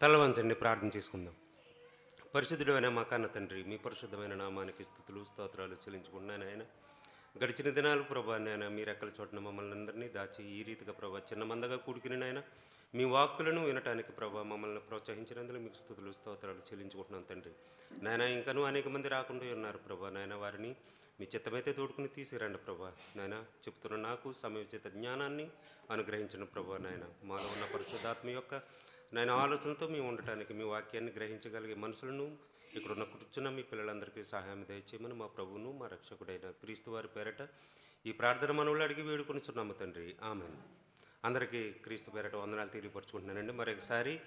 తలవంచండి ప్రార్థన చేసుకుందాం. పరిశుద్ధుడైన మా కన్న తండ్రి మీ పరిశుద్ధమైన నామానికి స్థుతులు స్తోత్రాలు చెల్లించుకుంటున్నాను ఆయన గడిచిన దినాలు ప్రభా నాయన మీరు ఎక్కడ చోటన మమ్మల్ని అందరినీ దాచి ఈ రీతిగా ప్రభా చిన్న మందగా కూడుకుని నాయన మీ వాక్కులను వినటానికి ప్రభా మమ్మల్ని ప్రోత్సహించినందుకు మీకు స్థుతులు స్తోత్రాలు చెల్లించుకుంటున్నాను తండ్రి. నాయన ఇంకనూ అనేక మంది రాకుండా ఉన్నారు ప్రభా నాయన వారిని మీ చిత్తమైతే తోడుకుని తీసిరండి ప్రభా నాయన. చెప్తున్న నాకు సమయోచిత జ్ఞానాన్ని అనుగ్రహించిన ప్రభా నాయన. మాలో ఉన్న పరిశుద్ధాత్మ యొక్క నాయన ఆలోచనతో మేము ఉండటానికి మీ వాక్యాన్ని గ్రహించగలిగే మనుషులను ఇక్కడున్న కూర్చున్న మీ పిల్లలందరికీ సహాయం దయచేయమని మా ప్రభువును మా రక్షకుడైన క్రీస్తు వారి పేరట ఈ ప్రార్థన మనవులు అడిగి వేడుకొని చున్నాము తండ్రి. ఆమె అందరికీ క్రీస్తు పేరట వందనాలు తెలియపరుచుకుంటున్నానండి. మరొకసారి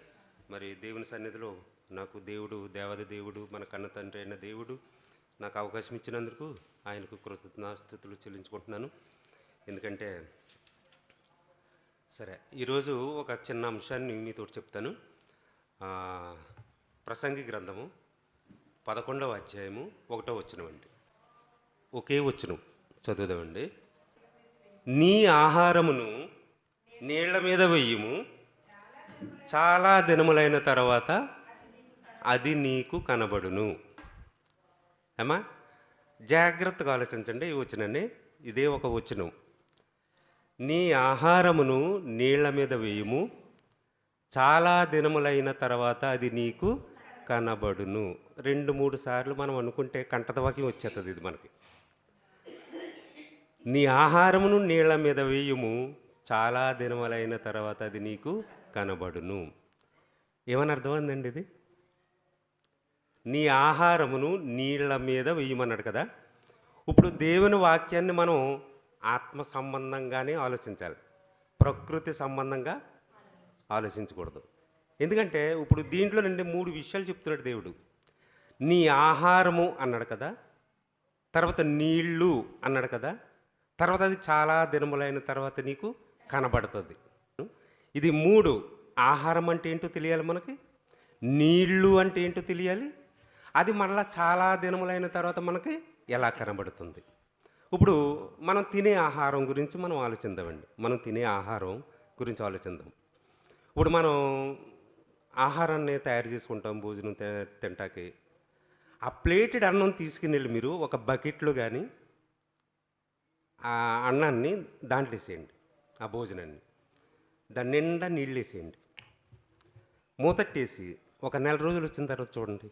మరి దేవుని సన్నిధిలో నాకు దేవుడు దేవద దేవుడు మన కన్న తండ్రి అయిన దేవుడు నాకు అవకాశం ఇచ్చినందుకు ఆయనకు కృతజ్ఞాస్థుతులు చెల్లించుకుంటున్నాను. ఎందుకంటే సరే ఈరోజు ఒక చిన్న అంశాన్ని మీతో చెప్తాను. ప్రసంగి గ్రంథము పదకొండవ అధ్యాయము ఒకటో వచనమండి ఒకే వచనం చదువుదామండి. నీ ఆహారమును నీళ్ళ మీద వెయ్యము చాలా దినములైన తర్వాత అది నీకు కనబడును. ఏమా? జాగ్రత్తగా ఆలోచించండి ఈ వచనాన్ని. ఇదే ఒక వచనం. నీ ఆహారమును నీళ్ళ మీద వేయుము. చాలా దినములైన తర్వాత అది నీకు కనబడును. రెండు మూడు సార్లు మనం అనుకుంటే కంటతవాకి వచ్చేస్తుంది ఇది మనకి. నీ ఆహారమును నీళ్ళ మీద వేయుము. చాలా దినములైన తర్వాత అది నీకు కనబడును. ఏమని అర్థమైందండి ఇది? నీ ఆహారమును నీళ్ళ మీద వేయమన్నాడు కదా. ఇప్పుడు దేవుని వాక్యాన్ని మనం ఆత్మ సంబంధంగానే ఆలోచించాలి. ప్రకృతి సంబంధంగా ఆలోచించకూడదు. ఎందుకంటే ఇప్పుడు దీంట్లో నుండి మూడు విషయాలు చెప్తున్నాడు దేవుడు. నీ ఆహారము అన్నాడు కదా తర్వాత నీళ్ళు అన్నాడు కదా తర్వాత అది చాలా దినములైన తర్వాత నీకు కనబడుతుంది. ఇది మూడు. ఆహారం అంటే ఏంటో తెలియాలి మనకి? నీళ్ళు అంటే ఏంటో తెలియాలి? అది మళ్ళీ చాలా దినములైన తర్వాత మనకి ఎలా కనబడుతుంది? ఇప్పుడు మనం తినే ఆహారం గురించి మనం ఆలోచిద్దామండి. మనం తినే ఆహారం గురించి ఆలోచిద్దాం. ఇప్పుడు మనం ఆహారాన్ని తయారు చేసుకుంటాం భోజనం తింటాకి. ఆ ప్లేటెడ్ అన్నం తీసుకుని వెళ్ళి మీరు ఒక బకెట్లో కానీ ఆ అన్నాన్ని దాంట్లో వేసేయండి ఆ భోజనాన్ని. దాని నిండా నీళ్ళు వేసేయండి మూతట్టేసి ఒక నెల రోజులు వచ్చిన తర్వాత చూడండి.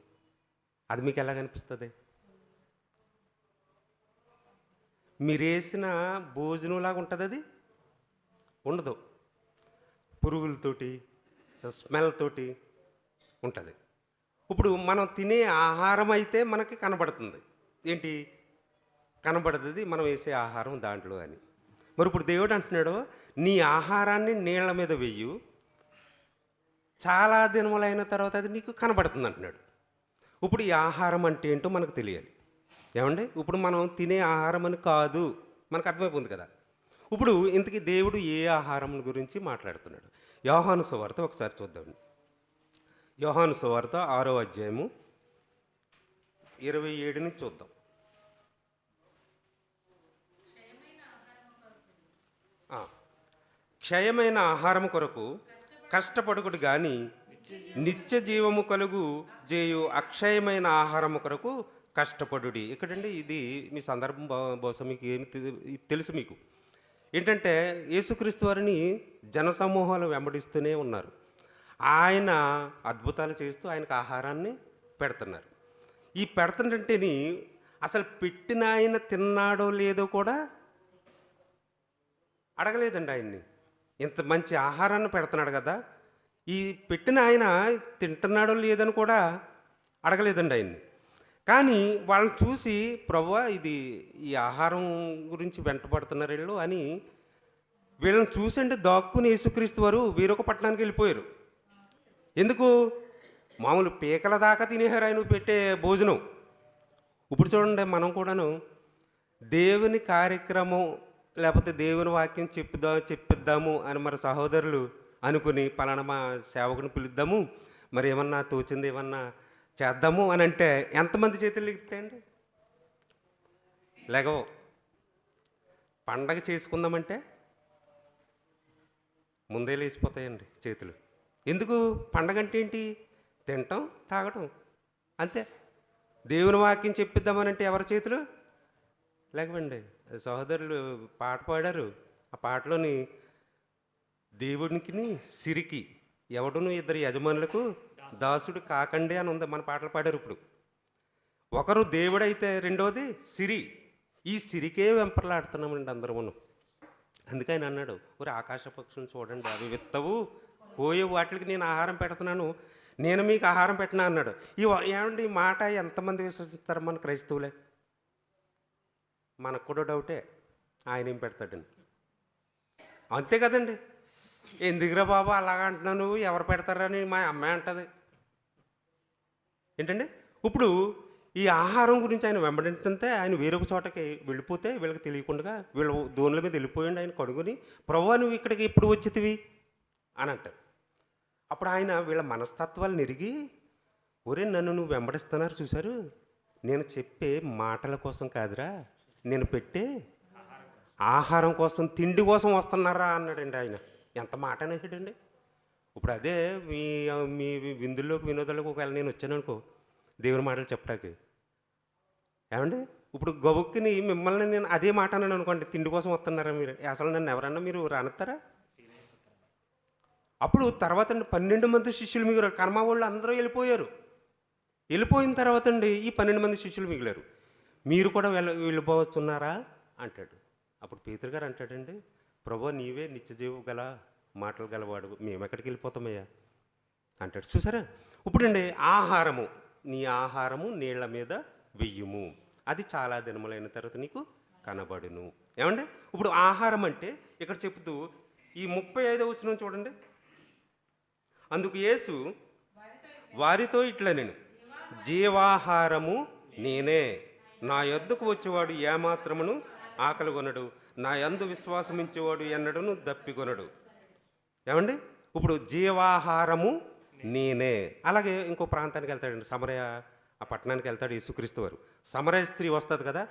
అది మీకు ఎలా కనిపిస్తుంది మీరేసిన భోజనంలాగా ఉంటుంది అది ఉండదు. పురుగులతోటి స్మెల్ తోటి ఉంటుంది. ఇప్పుడు మనం తినే ఆహారం అయితే మనకి కనబడుతుంది. ఏంటి? కనబడుతుంది మనం వేసే ఆహారం దాంట్లో అని. మరి ఇప్పుడు దేవుడు అంటున్నాడు నీ ఆహారాన్ని నీళ్ళ మీద వెయ్యు చాలా దినములైన తర్వాత అది నీకు కనబడుతుంది అంటున్నాడు. ఇప్పుడు ఈ ఆహారం అంటే ఏంటో మనకు తెలియాలి. ఏమండి? ఇప్పుడు మనం తినే ఆహారం అని కాదు. మనకు అర్థమైపోయింది కదా. ఇప్పుడు ఇంతకీ దేవుడు ఏ ఆహారం గురించి మాట్లాడుతున్నాడు? యోహాను సువార్త ఒకసారి చూద్దాం. యోహాను సువార్త ఆరో అధ్యాయము ఇరవై ఏడుని చూద్దాం. క్షయమైన ఆహారం కొరకు కష్టపడుకుడు కానీ నిత్య జీవము కలుగు చేయు అక్షయమైన ఆహారము కొరకు కష్టపడుడి. ఇక్కడండి ఇది మీ సందర్భం బహుశా మీకు ఏమి తెలుసు మీకు. ఏంటంటే యేసుక్రీస్తు వారిని జనసమూహాలు వెంబడిస్తూనే ఉన్నారు. ఆయన అద్భుతాలు చేస్తూ ఆయనకు ఆహారాన్ని పెడుతున్నారు. ఈ పెడుతుంటేని అసలు పెట్టిన ఆయన తిన్నాడో లేదో కూడా అడగలేదండి ఆయన్ని. ఇంత మంచి ఆహారాన్ని పెడుతున్నాడు కదా. ఈ పెట్టిన ఆయన తింటున్నాడో లేదని కూడా అడగలేదండి ఆయన్ని. కానీ వాళ్ళని చూసి ప్రభు ఇది ఈ ఆహారం గురించి వెంటబడుతున్నారు వీళ్ళు అని వీళ్ళని చూసండి దాక్కుని యేసుక్రీస్తు వారు వేరొక పట్టణానికి వెళ్ళిపోయారు. ఎందుకు? మామూలు పీకల దాకా తినేశారు ఆయన పెట్టే భోజనం. ఇప్పుడు చూడండి మనం కూడాను దేవుని కార్యక్రమం లేకపోతే దేవుని వాక్యం చెప్పుదా చెప్పిద్దాము అని మరి సహోదరులు అనుకుని పలానా మా సేవకుని పిలుద్దాము. మరి ఏమన్నా తోచింది ఏమన్నా చేద్దాము అని అంటే ఎంతమంది చేతులు ఎగుతాయండి లేగవు. పండగ చేసుకుందామంటే ముందే లేచిపోతాయండి చేతులు. ఎందుకు? పండగ అంటే ఏంటి? తినటం తాగటం. అంతే. దేవుని వాక్యం చెప్పిద్దామనంటే ఎవరి చేతులు? లేకపోండి సహోదరులు పాట పాడారు. ఆ పాటలోని దేవునికి సిరికి ఎవడును? ఇద్దరు యజమానులకు దాసుడు కాకండి అని ఉంది మన పాటలు పాడారు ఇప్పుడు. ఒకరు దేవుడైతే రెండవది సిరి. ఈ సిరికే వెంపర్లాడుతున్నామండి అందరమును. అందుకే ఆయన అన్నాడు ఒక ఆకాశ పక్షులను చూడండి అవి విత్తవు. పోయే వాటికి నేను ఆహారం పెడుతున్నాను. నేను మీకు ఆహారం పెట్టినా? అన్నాడు. ఈ ఏమండి ఈ మాట? ఎంతమంది విశ్వసిస్తారు మన క్రైస్తవులే? మనకు కూడా డౌటే. ఆయన ఏం పెడతాడని. అంతే కదండి. ఎందుకురా బాబు అలాగ అంటున్నాను నువ్వు? ఎవరు పెడతారని మా అమ్మాయి అంటది. ఏంటండి? ఇప్పుడు ఈ ఆహారం గురించి ఆయన వెంబడించంతే ఆయన వేరొక చోటకి వెళ్ళిపోతే వీళ్ళకి తెలియకుండా వీళ్ళ దోనుల మీద వెళ్ళిపోయింది ఆయన కడుగుని ప్రభు నువ్వు ఇక్కడికి ఎప్పుడు వచ్చితివి? అని అంటారు అప్పుడు ఆయన వీళ్ళ మనస్తత్వాలు నిరిగి ఒరే నన్ను నువ్వు వెంబడిస్తున్నారు చూశారు? నేను చెప్పే మాటల కోసం కాదురా. నేను పెట్టే ఆహారం కోసం తిండి కోసం వస్తున్నారా? అన్నాడండి ఆయన. ఎంత మాట అనేసాడండి ఇప్పుడు అదే మీ మీ విందుల్లోకి వినోదాలకు ఒకవేళ నేను వచ్చాను అనుకో దేవుని మాటలు చెప్పడానికి ఏమండి? ఇప్పుడు గబుక్కిని మిమ్మల్ని నేను అదే మాట అన్నాను అనుకోండి తిండి కోసం వస్తున్నారా మీరు? అసలు నన్ను ఎవరన్నా మీరు రానత్తారా? అప్పుడు తర్వాత అండి పన్నెండు మంది శిష్యులు మిగిలారు. కర్మ వాళ్ళు అందరూ వెళ్ళిపోయారు. వెళ్ళిపోయిన తర్వాత అండి ఈ పన్నెండు మంది శిష్యులు మిగిలారు. మీరు కూడా వెళ్ళ వెళ్ళిపోవచ్చున్నారా? అంటాడు. అప్పుడు పీతర్ గారు అంటాడండి ప్రభు నీవే నిత్యజీవు గల మాటలు గలవాడు మేము ఎక్కడికి వెళ్ళిపోతామయ్యా? అంటాడు. చూసారా? ఇప్పుడండి ఆహారము నీ ఆహారము నీళ్ళ మీద వెయ్యుము. అది చాలా దినములైన తర్వాత నీకు కనబడును. ఏమండి? ఇప్పుడు ఆహారం అంటే ఇక్కడ చెప్తూ ఈ ముప్పై ఐదో వచ్చిన చూడండి. అందుకు యేసు వారితో ఇట్లా నేను జీవాహారము నేనే. నా యొద్దకు వచ్చేవాడు ఏమాత్రమును ఆకలి కొనడు నా యందు విశ్వాసమించేవాడు ఎన్నడను దప్పికొనడు. ఏమండి? ఇప్పుడు జీవాహారము నేనే. అలాగే ఇంకో ప్రాంతానికి వెళ్తాడండి సమరయ ఆ పట్టణానికి వెళ్తాడు యేసుక్రీస్తు వారు. సమరయ స్త్రీ వస్తుంది కదా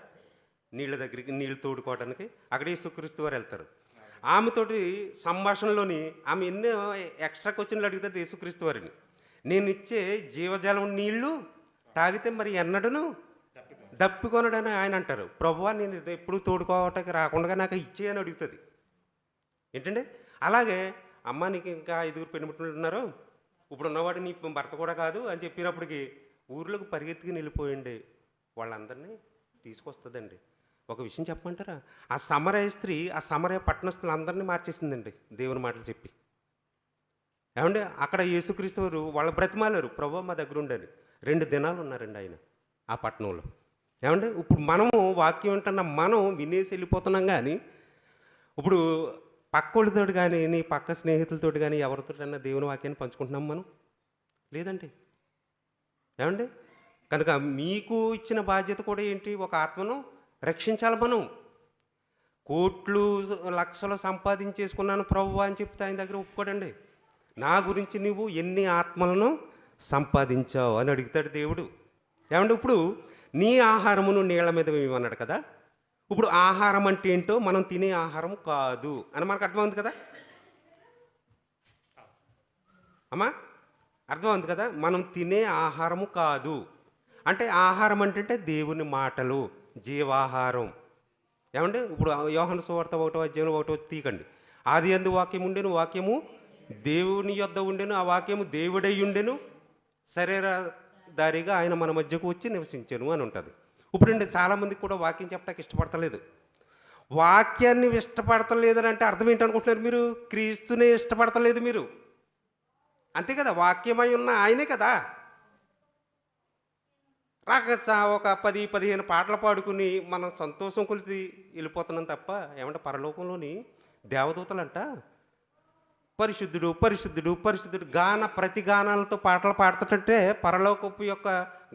నీళ్ళ దగ్గరికి నీళ్ళు తోడుకోవడానికి అక్కడ యేసుక్రీస్తు వారు వెళ్తారు. ఆమెతోటి సంభాషణలోని ఆమె ఎన్నో ఎక్స్ట్రా క్వశ్చన్లు అడుగుతుంది యేసుక్రీస్తు వారిని. నేను ఇచ్చే జీవజలం నీళ్ళు తాగితే మరి ఎన్నడను దప్పికొనడని ఆయన అంటారు. ప్రభువా నేను ఎప్పుడు తోడుకోవటానికి రాకుండా నాకు ఇచ్చే అని అడుగుతుంది. ఏంటండి? అలాగే అమ్మ నీకు ఇంకా ఐదుగురు పెనుమిట్లు ఉన్నారు ఇప్పుడు ఉన్నవాడు నీ భర్త కూడా కాదు అని చెప్పినప్పటికి ఊర్లోకి పరిగెత్తికి వెళ్ళిపోయింది వాళ్ళందరినీ తీసుకొస్తుందండి. ఒక విషయం చెప్పమంటారా? ఆ సమరయ స్త్రీ ఆ సమరయ పట్టణస్తులందరినీ మార్చేసిందండి దేవుని మాటలు చెప్పి. ఏమండి? అక్కడ యేసుక్రీస్తు వారు వాళ్ళ బ్రతిమాలారు. ప్రభు మా దగ్గర ఉండని రెండు దినాలు ఉన్నారండి ఆయన ఆ పట్టణంలో. ఏమంటే ఇప్పుడు మనము వాక్యం ఏంటన్నా మనం వినేసి వెళ్ళిపోతున్నాం కానీ ఇప్పుడు పక్కోళ్ళతో కానీ నీ పక్క స్నేహితులతో కానీ ఎవరితోటైనా దేవుని వాక్యాన్ని పంచుకుంటున్నాం మనం? లేదండి. ఏమండి? కనుక మీకు ఇచ్చిన బాధ్యత కూడా ఏంటి? ఒక ఆత్మను రక్షించాలి మనం. కోట్లు లక్షలు సంపాదించేసుకున్నాను ప్రభు అని చెప్తే ఆయన దగ్గర ఒప్పుకోడండి. నా గురించి నువ్వు ఎన్ని ఆత్మలను సంపాదించావు అని అడుగుతాడు దేవుడు. ఏమంటే ఇప్పుడు నీ ఆహారమును నీళ్ళ మీద మేమన్నాడు కదా? ఇప్పుడు ఆహారం అంటే ఏంటో మనం తినే ఆహారం కాదు అని మనకు అర్థమవుతుంది కదా? అమ్మా అర్థమవుతుంది కదా? మనం తినే ఆహారము కాదు. అంటే ఆహారం అంటే దేవుని మాటలు జీవాహారం. ఏమండి? ఇప్పుడు యోహన సువార్త ఒకటో అధ్యాయం ఒకటో తీకండి ఆది అందు వాక్యం ఉండేను వాక్యము దేవుని యొద్ద ఉండెను ఆ వాక్యము దేవుడై ఉండెను శరీర దారిగా ఆయన మన మధ్యకు వచ్చి నివసించాను అని ఉంటుంది. ఇప్పుడండి చాలామందికి కూడా వాక్యం చెప్పడానికి ఇష్టపడతలేదు. వాక్యాన్ని ఇష్టపడతలేదు అని అంటే అర్థం ఏంటనుకుంటున్నారు మీరు? క్రీస్తునే ఇష్టపడతలేదు మీరు. అంతే కదా వాక్యమై ఉన్న ఆయనే కదా. రాక చా- ఒక పది పదిహేను పాటలు పాడుకుని మనం సంతోషం కొలిసి వెళ్ళిపోతున్నాం తప్ప ఏమంటే పరలోకంలోని దేవదూతలంట పరిశుద్ధుడు పరిశుద్ధుడు పరిశుద్ధుడు గాన ప్రతి గానాలతో పాటలు పాడుతుంటే పరలోకపు యొక్క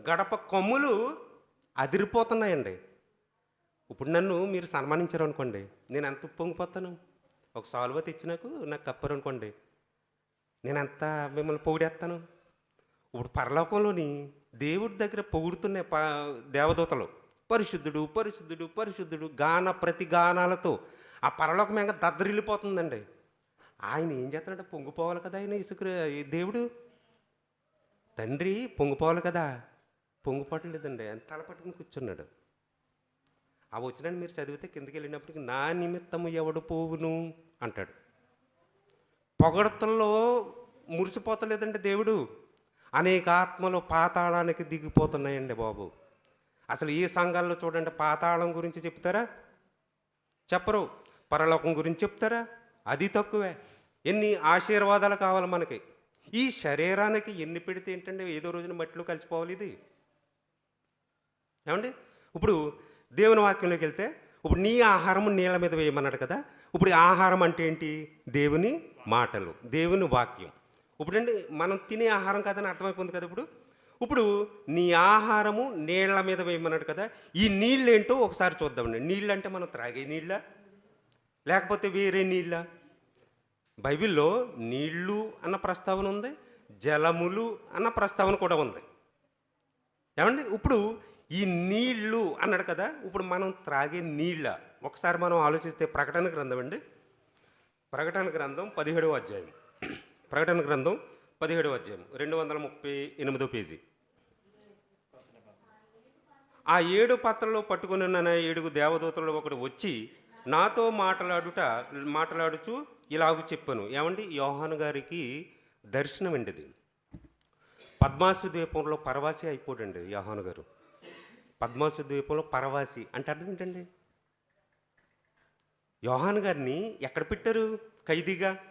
గడప కొమ్ములు అదిరిపోతున్నాయండి. ఇప్పుడు నన్ను మీరు సన్మానించారు అనుకోండి నేను ఎంత పొంగిపోతాను ఒక సాల్వ తెచ్చి నాకు నాకు కప్పారు అనుకోండి నేను ఎంత మిమ్మల్ని పొగిడేస్తాను? ఇప్పుడు పరలోకంలోని దేవుడి దగ్గర పొగుడుతున్న ప దేవదూతలు పరిశుద్ధుడు పరిశుద్ధుడు పరిశుద్ధుడు గాన ప్రతి గానాలతో ఆ పరలోకం ఇంకా దద్దరిల్లిపోతుందండి. ఆయన ఏం చేస్తున్నాడు పొంగిపోవాలి కదా ఆయన ఇసుక దేవుడు. తండ్రి పొంగిపోవాలి కదా. పొంగిపోవట్లేదండి ఆయన తల పట్టుకుని కూర్చున్నాడు. ఆ వచ్చినాన్ని మీరు చదివితే కిందకి వెళ్ళినప్పటికి నా నిమిత్తము ఎవడు పోవును? అంటాడు. పొగడతల్లో మురిసిపోతలేదండి దేవుడు. అనేక ఆత్మలు పాతాళానికి దిగిపోతున్నాయండి బాబు. అసలు ఈ సంఘాల్లో చూడండి పాతాళం గురించి చెప్తారా? చెప్పరు. పరలోకం గురించి చెప్తారా? అది తక్కువే. ఎన్ని ఆశీర్వాదాలు కావాలి మనకి. ఈ శరీరానికి ఎన్ని పెడితే ఏంటంటే ఏదో రోజున మట్టిలో కలిసిపోవాలి ఇది. ఏమండి? ఇప్పుడు దేవుని వాక్యంలోకి వెళ్తే ఇప్పుడు నీ ఆహారము నీళ్ళ మీద వేయమన్నాడు కదా ఇప్పుడు ఆహారం అంటే ఏంటి? దేవుని మాటలు దేవుని వాక్యం. ఇప్పుడండి మనం తినే ఆహారం కాదని అర్థమైపోయింది కదా ఇప్పుడు? ఇప్పుడు నీ ఆహారము నీళ్ళ మీద వేయమన్నాడు కదా ఈ నీళ్ళు ఏంటో ఒకసారి చూద్దామండి. నీళ్ళు అంటే మనం త్రాగే నీళ్ళ? లేకపోతే వేరే నీళ్ళ? బైబిల్లో నీళ్ళు అన్న ప్రస్తావన ఉంది జలములు అన్న ప్రస్తావన కూడా ఉంది. ఏమండి? ఇప్పుడు ఈ నీళ్ళు అన్నాడు కదా ఇప్పుడు మనం త్రాగే నీళ్ళ. ఒకసారి మనం ఆలోచిస్తే ప్రకటన గ్రంథం అండి. ప్రకటన గ్రంథం పదిహేడవ అధ్యాయం. ప్రకటన గ్రంథం పదిహేడవ అధ్యాయం. రెండు వందల ముప్పై ఎనిమిదో పేజీ. ఆ ఏడు పాత్రలో పట్టుకుని ఉన్న ఏడుగు దేవదూతలు ఒకడు వచ్చి నాతో మాట్లాడుట మాట్లాడుచు ఇలాగూ చెప్పాను. ఏమండి? యోహాను గారికి దర్శనం అండి ఇది పద్మాసు ద్వీపంలో పరవాసి అయిపోడండి యోహాను గారు. పద్మాసు ద్వీపంలో పరవాసి అంటే అర్థం ఏంటండి? యోహాన్ గారిని ఎక్కడ పెట్టారు? ఖైదీగా?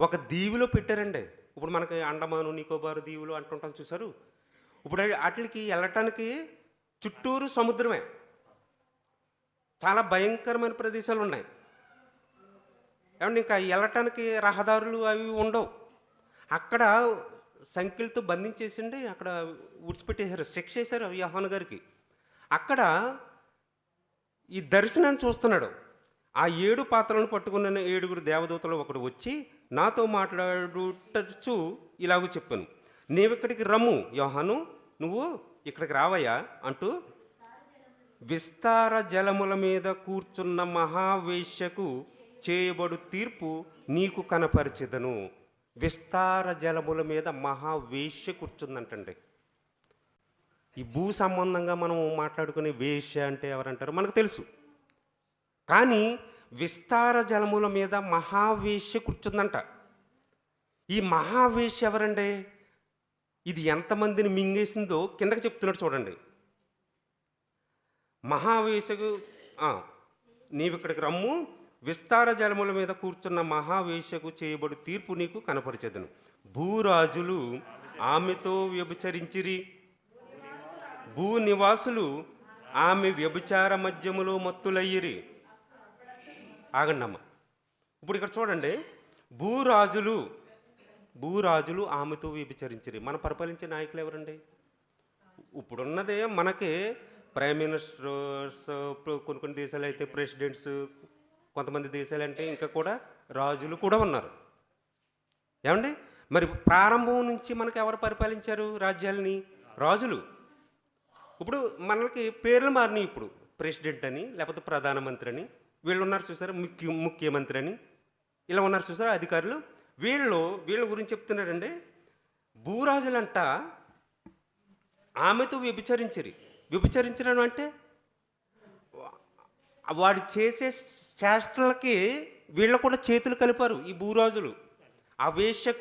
ఒక దీవిలో పెట్టారండి. ఇప్పుడు మనకి అండమాను నికోబారు దీవులు అంటుంటాం చూసారు ఇప్పుడు వాటికి వెళ్ళటానికి చుట్టూరు సముద్రమే. చాలా భయంకరమైన ప్రదేశాలు ఉన్నాయి. ఏమంటే ఇంకా వెళ్ళటానికి రహదారులు అవి ఉండవు. అక్కడ సంఖ్యలతో బంధించేసిండి అక్కడ ఉడిచిపెట్టేశారు శిక్ష చేశారు యోహాను గారికి. అక్కడ ఈ దర్శనాన్ని చూస్తున్నాడు. ఆ ఏడు పాత్రలను పట్టుకున్న ఏడుగురు దేవదూతలు ఒకడు వచ్చి నాతో మాట్లాడుటచ్చు ఇలాగూ చెప్పాను. నీవిక్కడికి రమ్ము యోహాను నువ్వు ఇక్కడికి రావయ్యా అంటూ విస్తార జలముల మీద కూర్చున్న మహావేశ్యకు చేయబడు తీర్పు నీకు కనపరిచెదను. విస్తార జలముల మీద మహావేష్య కూర్చుందంటండి. ఈ భూ సంబంధంగా మనం మాట్లాడుకునే వేష్య అంటే ఎవరంటారు మనకు తెలుసు. కానీ విస్తార జలముల మీద మహావేశ్య కూర్చుందంట. ఈ మహావేష్య ఎవరండి? ఇది ఎంతమందిని మింగేసిందో కిందకి చెప్తున్నాడు చూడండి. మహావేశకు ఆ, నీవిక్కడికి రమ్ము విస్తార జలముల మీద కూర్చున్న మహావేశకు చేయబడు తీర్పు నీకు కనపరిచెదను. భూరాజులు ఆమెతో వ్యభిచరించిరి. భూ నివాసులు ఆమె వ్యభిచార మధ్యములో మత్తులయ్యిరి. ఆగండమ్మ. ఇప్పుడు ఇక్కడ చూడండి. భూరాజులు భూరాజులు ఆమెతో వ్యభిచరించిరి. మన పరిపాలించే నాయకులు ఎవరండి? ఇప్పుడున్నదే మనకి ప్రైమ్ మినిస్టర్స్ కొన్ని కొన్ని దేశాలు అయితే ప్రెసిడెంట్స్ కొంతమంది దేశాలంటే ఇంకా కూడా రాజులు కూడా ఉన్నారు. ఏమండి? మరి ప్రారంభం నుంచి మనకు ఎవరు పరిపాలించారు రాజ్యాలని? రాజులు. ఇప్పుడు మనకి పేర్లు మారినాయి ఇప్పుడు. ప్రెసిడెంట్ అని లేకపోతే ప్రధానమంత్రి అని. వీళ్ళు ఉన్నారు చూసారా? ముఖ్య ముఖ్యమంత్రి అని. ఇలా ఉన్నారు చూసారా అధికారులు? వీళ్ళు వీళ్ళ గురించి చెప్తున్నారండి. భూరాజులంట ఆమెతో వ్యభిచరించరు. వ్యభిచరించడం అంటే వాడు చేసే చేష్టలకి వీళ్ళు కూడా చేతులు కలిపారు ఈ భూరాజులు. ఆ వేశ్య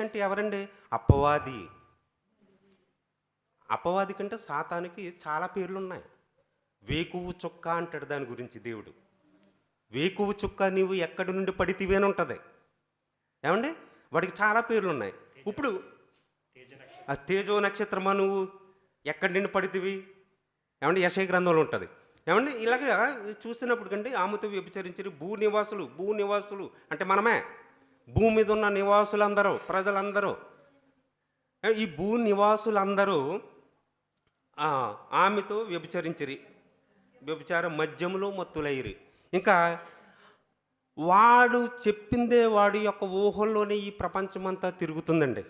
అంటే ఎవరండి? అప్పవాది అపవాది కంటే సాతానికి చాలా పేర్లు ఉన్నాయి వేకువు చుక్క అంటాడు దాని గురించి దేవుడు. వేకువు చుక్క నీవు ఎక్కడి నుండి పడితివి అని ఉంటుంది. ఏమండి? వాడికి చాలా పేర్లు ఉన్నాయి ఇప్పుడు ఆ తేజో నక్షత్రమా నువ్వు? ఎక్కడి నుండి పడితివి? ఏమండి? యశయ గ్రంథంలో ఉంటుంది. ఏమండి? ఇలాగ చూసినప్పుడు కండి ఆమెతో వ్యభిచరించిన భూ నివాసులు భూ నివాసులు అంటే మనమే. భూమి మీద ఉన్న నివాసులందరూ ప్రజలందరూ. ఈ భూ నివాసులందరూ ఆమెతో వ్యభిచరించిరి. వ్యభిచార మద్యములో మత్తులయ్యిరి. ఇంకా వాడు చెప్పిందే వాడి యొక్క ఊహల్లోనే ఈ ప్రపంచమంతా తిరుగుతుందండి.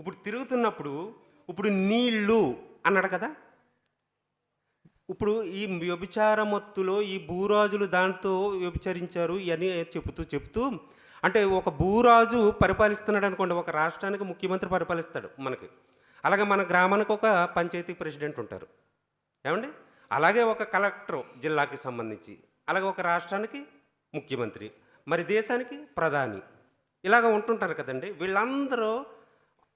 ఇప్పుడు తిరుగుతున్నప్పుడు ఇప్పుడు నీళ్ళు అన్నాడు కదా? ఇప్పుడు ఈ వ్యభిచార మత్తులో ఈ భూరాజులు దాంతో వ్యభిచరించారు అని చెబుతూ చెప్తూ అంటే ఒక భూరాజు పరిపాలిస్తున్నాడు అనుకోండి ఒక రాష్ట్రానికి ముఖ్యమంత్రి పరిపాలిస్తాడు మనకి. అలాగే మన గ్రామానికి ఒక పంచాయతీ ప్రెసిడెంట్ ఉంటారు. ఏమండి? అలాగే ఒక కలెక్టర్ జిల్లాకి సంబంధించి అలాగే ఒక రాష్ట్రానికి ముఖ్యమంత్రి మరి దేశానికి ప్రధాని. ఇలాగ ఉంటుంటారు కదండి. వీళ్ళందరూ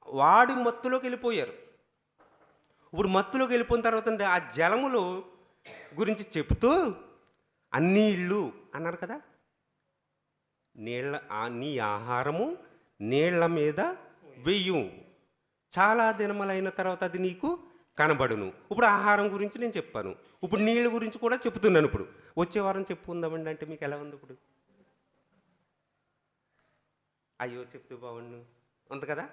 వాడి మత్తులోకి వెళ్ళిపోయారు. ఇప్పుడు మత్తులోకి వెళ్ళిపోయిన తర్వాత ఆ జలములు గురించి చెప్తూ అన్ని ఇళ్ళు అన్నారు కదా. నీళ్ళ నీ ఆహారము నీళ్ళ మీద వెయ్యు చాలా దినములైన తర్వాత అది నీకు కనబడును. ఇప్పుడు ఆహారం గురించి నేను చెప్పాను. ఇప్పుడు నీళ్ళ గురించి కూడా చెప్తున్నాను ఇప్పుడు. వచ్చే వారం చెప్పుకుందామండి అంటే మీకు ఎలా ఉంది ఇప్పుడు? అయ్యో చెప్తూ బాగుండు. ఉంది కదా?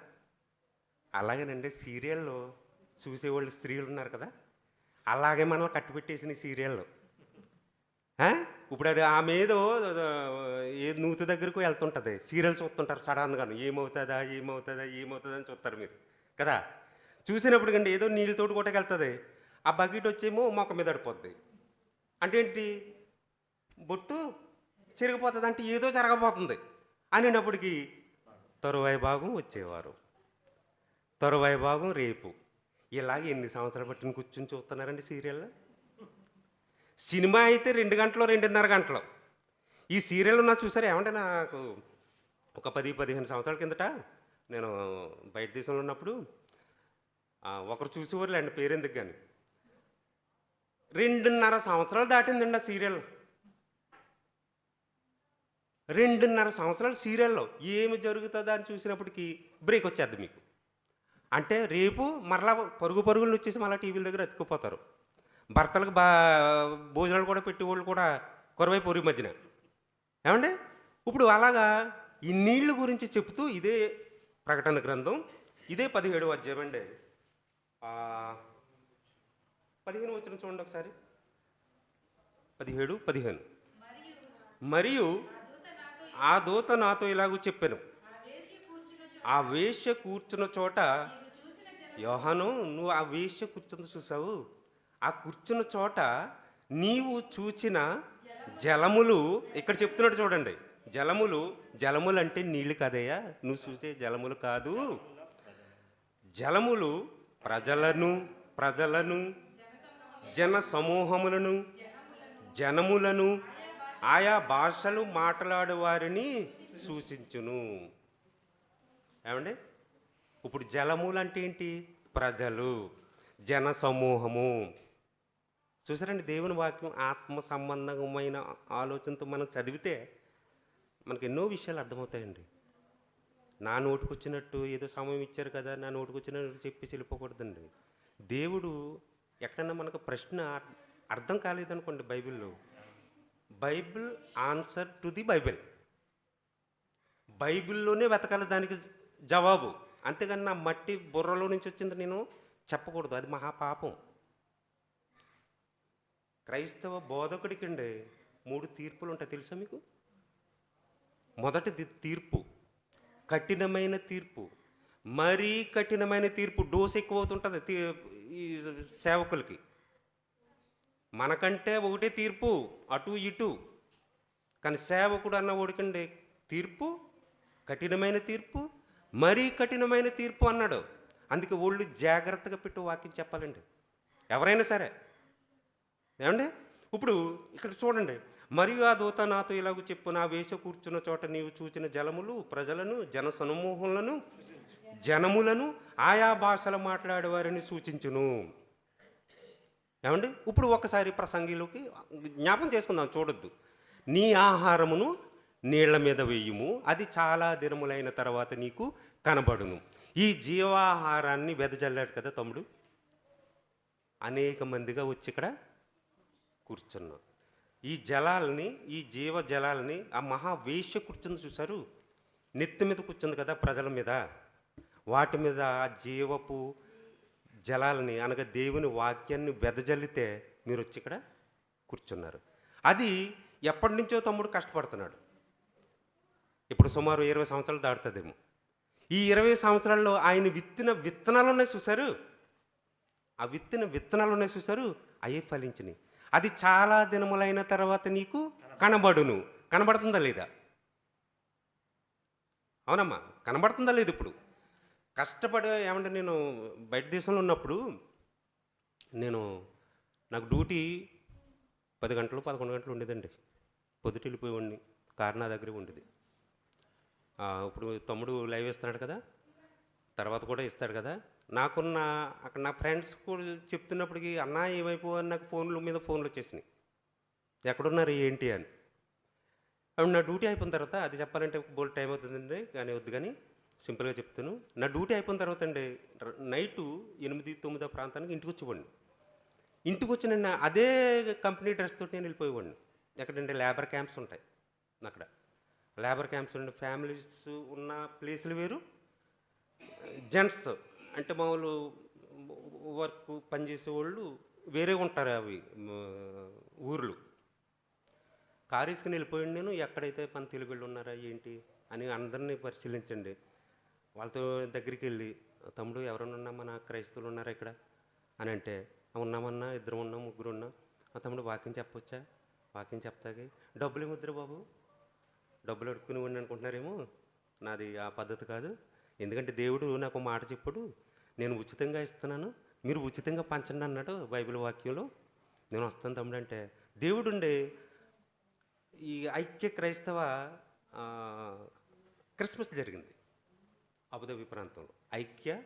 అలాగేనండి సీరియల్లో చూసేవాళ్ళు స్త్రీలు ఉన్నారు కదా? అలాగే మనల్ని కట్టుపెట్టేసిన ఈ ఇప్పుడు అది ఆమె ఏదో ఏ నూతి దగ్గరకు వెళ్తుంటుంది. సీరియల్ చూస్తుంటారు సడన్గా ఏమవుతుందా ఏమవుతుందా ఏమవుతుందా అని చూస్తారు మీరు. కదా? చూసినప్పుడు కండి ఏదో నీళ్ళతోటి కూడా వెళ్తుంది. ఆ బకెట్ వచ్చేమో మొక్క మీద అడిపోద్ది అంటే ఏంటి? బొట్టు చిరిగిపోతుంది అంటే ఏదో జరగబోతుంది. అనినప్పటికీ తరువాయి భాగం వచ్చేవారు. తరువాయి భాగం రేపు. ఇలాగ ఎన్ని సంవత్సరాలు పట్టిన కూర్చొని చూస్తున్నారండి సీరియల్ సినిమా అయితే రెండు గంటలు రెండున్నర గంటలు. ఈ సీరియల్ నా చూసారు? ఏమంటే నాకు ఒక పది పదిహేను సంవత్సరాల కిందట నేను బయట దేశంలో ఉన్నప్పుడు ఒకరు చూసేవారు అండి పేరెందుకు కానీ రెండున్నర సంవత్సరాలు దాటిందండి ఆ సీరియల్. రెండున్నర సంవత్సరాలు సీరియల్లో ఏమి జరుగుతుందా అని చూసినప్పటికీ బ్రేక్ వచ్చేద్ది మీకు. అంటే రేపు మరలా పరుగు పరుగులు వచ్చేసి మళ్ళీ టీవీల దగ్గర ఎత్తుకుపోతారు భర్తలకు బా భోజనాలు కూడా పెట్టేవాళ్ళు కూడా కొరవై ఈ మధ్యన. ఏమండి? ఇప్పుడు అలాగా ఈ నీళ్ళు గురించి చెప్తూ ఇదే ప్రకటన గ్రంథం ఇదే పదిహేడు అధ్యాయం అండి. పదిహేను వచ్చిన చూడండి ఒకసారి. పదిహేడు పదిహేను. మరియు ఆ దూత నాతో ఇలాగూ చెప్పాను. ఆ వేష్య కూర్చున్న చోట యోహాను నువ్వు ఆ వేష్య కూర్చుని చూసావు? ఆ కూర్చున్న చోట నీవు చూచిన జలములు ఇక్కడ చెప్తున్నాడు చూడండి. జలములు జలములు అంటే నీళ్ళు కాదయ్యా. నువ్వు చూసే జలములు కాదు. జలములు ప్రజలను ప్రజలను జన సమూహములను జనములను ఆయా భాషలు మాట్లాడే వారిని సూచించును. ఏమండి? ఇప్పుడు జలములు అంటే ఏంటి? ప్రజలు జన సమూహము. చూసారండి దేవుని వాక్యం ఆత్మ సంబంధమైన ఆలోచనతో మనం చదివితే మనకు ఎన్నో విషయాలు అర్థమవుతాయండి. నా నోటికొచ్చినట్టు ఏదో సమయం ఇచ్చారు కదా నా నోటికొచ్చినట్టు చెప్పి వెళ్ళిపోకూడదండి. దేవుడు ఎక్కడన్నా మనకు ప్రశ్న అర్థం కాలేదనుకోండి బైబిల్లో. Bible answer to the Bible. బైబిల్లోనే వెతకాలి దానికి జవాబు. అంతేగాని నా మట్టి బుర్రలో నుంచి వచ్చింది నేను చెప్పకూడదు. అది మహాపాపం. క్రైస్తవ బోధకుడికండి మూడు తీర్పులు ఉంటాయి. తెలుసా మీకు? మొదటిది తీర్పు. కఠినమైన తీర్పు. మరీ కఠినమైన తీర్పు. డోస్ ఎక్కువ అవుతుంటుంది ఈ సేవకులకి. మనకంటే ఒకటే తీర్పు. అటు ఇటు. కానీ సేవకుడు అన్న ఓడికండి తీర్పు కఠినమైన తీర్పు మరీ కఠినమైన తీర్పు అన్నాడు. అందుకే ఒళ్ళు జాగ్రత్తగా పెట్టు వాక్యం చెప్పాలండి. ఎవరైనా సరే. ఏమండి? ఇప్పుడు ఇక్కడ చూడండి. మరియు ఆ దూత నాతో ఇలాగ చెప్పు నా వేష కూర్చున్న చోట నీవు చూచిన జలములు ప్రజలను జన సమూహములను జనములను ఆయా భాషలు మాట్లాడేవారిని సూచించును. ఏమండి? ఇప్పుడు ఒకసారి ప్రసంగిలోకి జ్ఞాపం చేసుకుందాం చూడొద్దు. నీ ఆహారమును నీళ్ళ మీద వేయుము. అది చాలా దినములైన తర్వాత నీకు కనబడును. ఈ జీవాహారాన్ని వెదజల్లాడు కదా తమ్ముడు. అనేక మందిగా వచ్చి ఇక్కడ కూర్చున్నాం. ఈ జలాలని ఈ జీవ జలాలని ఆ మహావేశ్య కూర్చుంది చూశారు. నెత్తి మీద కూర్చుంది కదా ప్రజల మీద. వాటి మీద ఆ జీవపు జలాలని అనగా దేవుని వాక్యాన్ని వెదజల్లితే మీరు వచ్చి ఇక్కడ కూర్చున్నారు. అది ఎప్పటి నుంచో తమ్ముడు కష్టపడుతున్నాడు. ఇప్పుడు సుమారు ఇరవై సంవత్సరాలు దాటుతుందేమో. ఈ ఇరవై సంవత్సరాల్లో ఆయన విత్తిన విత్తనాలు ఉన్నాయి చూసారు ఆ విత్తిన విత్తనాలు ఉన్నాయి చూసారు అవి ఫలించినాయి. అది చాలా దినములైన తర్వాత నీకు కనబడును. కనబడుతుందా లేదా? అవునమ్మా కనబడుతుందా లేదు ఇప్పుడు? కష్టపడి ఏమంటే నేను బయట దేశంలో ఉన్నప్పుడు నేను నాకు డ్యూటీ పది గంటలు పదకొండు గంటలు ఉండేదండి. పొద్దుట ఉండి కారు నా దగ్గర ఉండేది. ఇప్పుడు తమ్ముడు లైవ్ ఇస్తున్నాడు కదా? తర్వాత కూడా ఇస్తాడు కదా? నాకున్న అక్కడ నా ఫ్రెండ్స్ కూడా చెప్తున్నప్పటికీ అన్నా ఏమైపోవని నాకు ఫోన్ల మీద ఫోన్లు వచ్చేసినాయి. ఎక్కడున్నారు ఏంటి అని. అప్పుడు నా డ్యూటీ అయిపోయిన తర్వాత అది చెప్పాలంటే బోల్ టైం అవుతుందండి కానీ వద్దు కానీ సింపుల్గా చెప్తాను. నా డ్యూటీ అయిపోయిన తర్వాత అండి నైటు ఎనిమిది తొమ్మిదో ప్రాంతానికి ఇంటికి వచ్చేవాడిని. ఇంటికి వచ్చిన అదే కంపెనీ డ్రెస్ తోటి నేను వెళ్ళిపోయేవాడిని. ఎక్కడంటే లేబర్ క్యాంప్స్ ఉంటాయి అక్కడ. లేబర్ క్యాంప్స్ ఉండే ఫ్యామిలీస్ ఉన్న ప్లేసులు వేరు. జెంట్స్ అంటే మామూలు వర్క్ పనిచేసే వాళ్ళు వేరే ఉంటారు అవి ఊర్లు. కారు వేసుకుని వెళ్ళిపోయాడు నేను ఎక్కడైతే పని తెలుగు వెళ్ళి ఉన్నారా ఏంటి అని అందరినీ పరిశీలించండి. వాళ్ళతో దగ్గరికి వెళ్ళి తమ్ముడు ఎవరైనా ఉన్నా మన క్రైస్తవులు ఉన్నారా ఇక్కడ? అని అంటే ఉన్నామన్నా ఇద్దరు ఉన్నాం ముగ్గురు ఉన్నాం. "ఆ, తమ్ముడు వాక్యం చెప్పొచ్చా? వాక్యం చెప్తాకి డబ్బులు ముద్ర బాబు? డబ్బులు అడుక్కుని ఉండి అనుకుంటున్నారేమో? నాది ఆ పద్ధతి కాదు. ఎందుకంటే దేవుడు నాకు మాట చెప్పుడు నేను ఉచితంగా ఇస్తున్నాను మీరు ఉచితంగా పంచండి అన్నాడు బైబిల్ వాక్యంలో. నేను వస్తాను తమ్ముడు అంటే దేవుడుండే ఈ ఐక్య క్రైస్తవ క్రిస్మస్ జరిగింది అబుదాబి ప్రాంతంలో. ఐక్య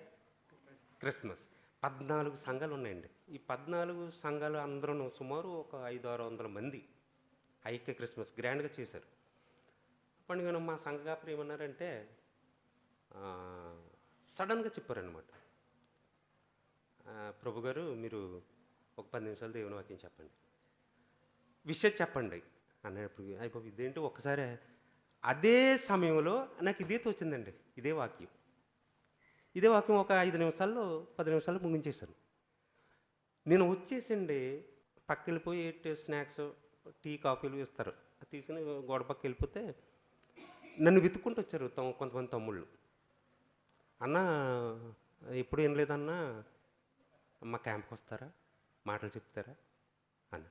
క్రిస్మస్. పద్నాలుగు సంఘాలు ఉన్నాయండి. ఈ పద్నాలుగు సంఘాలు అందరూ సుమారు ఒక ఐదు ఆరు వందల మంది ఐక్య క్రిస్మస్ గ్రాండ్గా చేశారు. పండుగను మా సంఘ కాపులు ఏమన్నారంటే సడన్గా చెప్పారనమాట ప్రభు గారు మీరు ఒక పది నిమిషాలు దేవుని వాక్యం చెప్పండి. విషయం చెప్పండి అన్నప్పుడు అయిపోయి ఇదేంటి ఒకసారి అదే సమయంలో నాకు ఇదే తోచిందండి ఇదే వాక్యం. ఇదే వాక్యం ఒక ఐదు నిమిషాల్లో పది నిమిషాల్లో ముగించేశాను నేను వచ్చేసండి పక్క వెళ్ళిపోయి స్నాక్స్ టీ కాఫీలు ఇస్తారు. అది తీసుకుని గోడ పక్క వెళ్ళిపోతే నన్ను వెతుక్కుంటూ వచ్చారు కొంతమంది తమ్ముళ్ళు. అన్న ఎప్పుడు ఏం లేదన్నా మా క్యాంప్కి వస్తారా? మాటలు చెప్తారా? అన్న.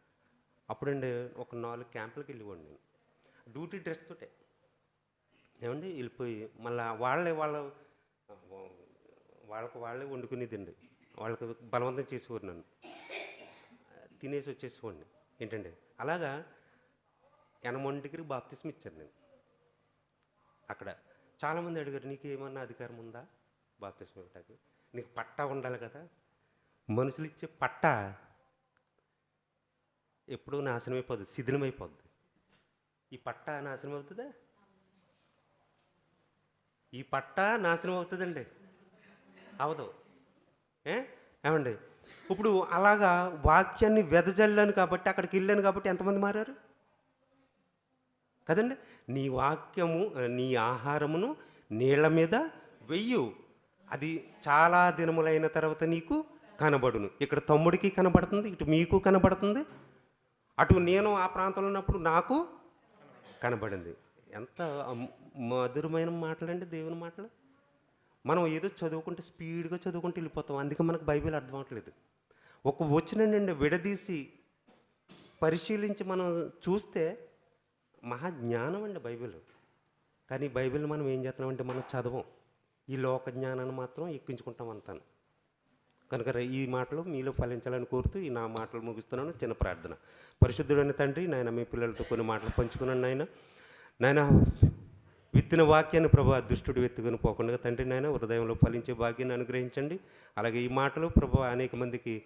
అప్పుడండి ఒక నాలుగు క్యాంపులకు వెళ్ళిపోండి నేను. డ్యూటీ డ్రెస్ తోటే. ఏమండి వెళ్ళిపోయి మళ్ళీ వాళ్ళే వాళ్ళ వాళ్ళకు వాళ్ళే వండుకునేదండి. వాళ్ళకి బలవంతం చేసేవారు నన్ను. తినేసి వచ్చేసేవాడిని. ఏంటండి? అలాగా ఎనమంటికి బాప్తిస్మ ఇచ్చాను నేను. అక్కడ చాలామంది అడిగారు నీకు ఏమన్నా అధికారం ఉందా? బాప్తిసం ఇవ్వటానికి నీకు పట్టా ఉండాలి కదా. మనుషులు ఇచ్చే పట్టా ఎప్పుడూ నాశనం అయిపోద్ది శిథిలమైపోద్ది. ఈ పట్టా నాశనం అవుతుందా ఈ పట్టా నాశనం అవుతుందండి అవదు ఏమండి? ఇప్పుడు అలాగా వాక్యాన్ని వెదజల్లాను కాబట్టి అక్కడికి వెళ్ళాను కాబట్టి ఎంతమంది మారారు? కదండి? నీ వాక్యము నీ ఆహారమును నీళ్ళ మీద వెయ్యు. అది చాలా దినములైన తర్వాత నీకు కనబడును. ఇక్కడ తమ్ముడికి కనబడుతుంది ఇటు మీకు కనబడుతుంది. అటు నేను ఆ ప్రాంతంలో ఉన్నప్పుడు నాకు కనబడింది. ఎంత మధురమైన మాటలండి దేవుని మాటలు. మనం ఏదో చదువుకుంటే స్పీడ్గా చదువుకుంటూ వెళ్ళిపోతాం. అందుకే మనకు బైబిల్ అర్థం అవ్వట్లేదు ఒక వచ్చినండి విడదీసి పరిశీలించి మనం చూస్తే మహా జ్ఞానం అండి బైబిల్. కానీ బైబిల్ మనం ఏం చేస్తున్నామంటే మనం చదవం. ఈ లోక జ్ఞానాన్ని మాత్రం ఎక్కించుకుంటాం అంతాను కనుక ఈ మాటలు మీలో ఫలించాలని కోరుతూ ఈ నా మాటలు ముగిస్తున్నాను. చిన్న ప్రార్థన. పరిశుద్ధుడైన తండ్రి నాయన మీ పిల్లలతో కొన్ని మాటలు పంచుకున్నాను నాయన. నాయన విత్తిన వాక్యాన్ని ప్రభా దుష్టుడు ఎత్తుకుని పోకుండా తండ్రి నాయన హృదయంలో ఫలించే భాగ్యాన్ని అనుగ్రహించండి. అలాగే ఈ మాటలు ప్రభు అనేక మందికి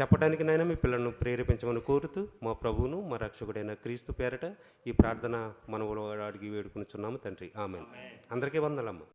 చెప్పడానికి నాయన మీ పిల్లలను ప్రేరేపించమని కోరుతూ మా ప్రభువును మా రక్షకుడైన క్రీస్తు పేరట ఈ ప్రార్థన మనవులు అడిగి వేడుకునిచున్నాము తండ్రి. ఆమె అందరికీ వందలమ్మ.